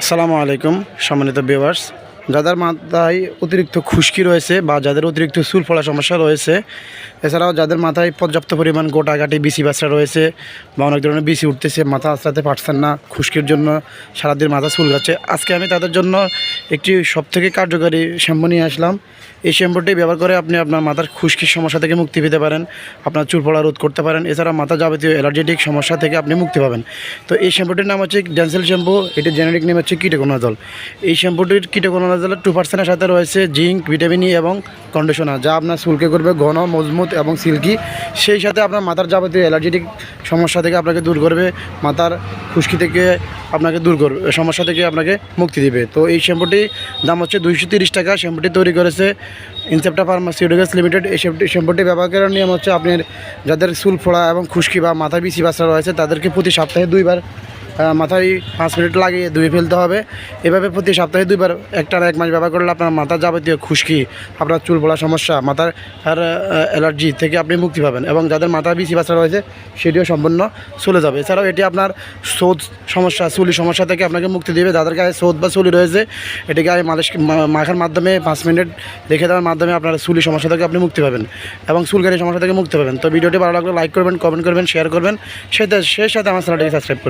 আসসালামু আলাইকুম সম্মানিত ভিউয়ার্স যাদের মাথায় অতিরিক্ত খুশকি রয়েছে বা যাদের অতিরিক্ত চুল ফলা সমস্যা রয়েছে, এছাড়াও যাদের মাথায় পর্যাপ্ত পরিমাণ গোটাগাটি বিসি বাচ্চা রয়েছে বা অনেক ধরনের বিসি উঠতেছে, মাথা আঁচড়াতে পারছেন না, খুশকির জন্য সারাদিন মাথা চুল যাচ্ছে আজকে আমি তাদের জন্য একটি সবথেকে কার্যকারী শ্যাম্পু নিয়ে আসলাম। এই শ্যাম্পুটি ব্যবহার করে আপনি আপনার মাথার খুশকির সমস্যা থেকে মুক্তি পেতে পারেন, আপনার চুল পড়া রোধ করতে পারেন, এছাড়া মাথা যাবতীয় অ্যালার্জেটিক সমস্যা থেকে আপনি মুক্তি পাবেন। তো এই শ্যাম্পুটির নাম হচ্ছে ড্যান্সেল শ্যাম্পু, এটির জেনারিক নেম হচ্ছে কিটোকোনাজল। এই শ্যাম্পুটির কিটোকোনাজলের টু পার্সেন্টের সাথে রয়েছে জিঙ্ক, ভিটামিন ই এবং কন্ডিশনার যা আপনার চুলকে করবে ঘন, মজবুত এবং সিল্কি। সেই সাথে আপনার মাথার যাবতীয় অ্যালার্জেটিক সমস্যা থেকে আপনাকে দূর করবে, মাথার খুশকি থেকে আপনাকে দূর করবে, সমস্যা থেকে আপনাকে মুক্তি দিবে। তো এই শ্যাম্পুটি দাম হচ্ছে দুইশো তিরিশ টাকা, শ্যাম্পুটি তৈরি করেছে ইনসেপ্টা ফার্মাসিউটিক্যালস লিমিটেড এই শ্যাম্পুটি ব্যবহার করার নিয়ম হচ্ছে আপনার যাদের চুল ফোড়া এবং খুশকি বা মাথা বিচি বাসা রয়েছে, তাদেরকে প্রতি সপ্তাহে দুইবার মাথায় পাঁচ মিনিট লাগিয়ে ধুয়ে ফেলতে হবে। এভাবে প্রতি সপ্তাহে দুইবার, একটা এক মাস ব্যবহার করলে আপনার মাথার যাবতীয় খুশকি, আপনার চুল পড়া সমস্যা, মাথার অ্যালার্জি থেকে আপনি মুক্তি পাবেন এবং যাদের মাথা বিচি বাসা রয়েছে, সেটিও সম্পূর্ণ চলে যাবে। এছাড়াও এটি আপনার সোদ সমস্যা, চুলি সমস্যা থেকে আপনাকে মুক্তি দেবে। যাদের গায়ে সোদ বা চুলি রয়েছে এটি গায়ে মালিশ মাখার মাধ্যমে পাঁচ মিনিট রেখে দেওয়ার মাধ্যমে আপনার চুলি সমস্যা থেকে আপনি মুক্তি পাবেন এবং চুলকারি সমস্যা থেকে মুক্তি পাবেন। তো ভিডিওটি ভালো লাগলে লাইক করবেন কমেন্ট করবেন শেয়ার করবেন। সেটা সেই সাথে আমার চ্যানেলটিকে সাবস্ক্রাইব করবেন।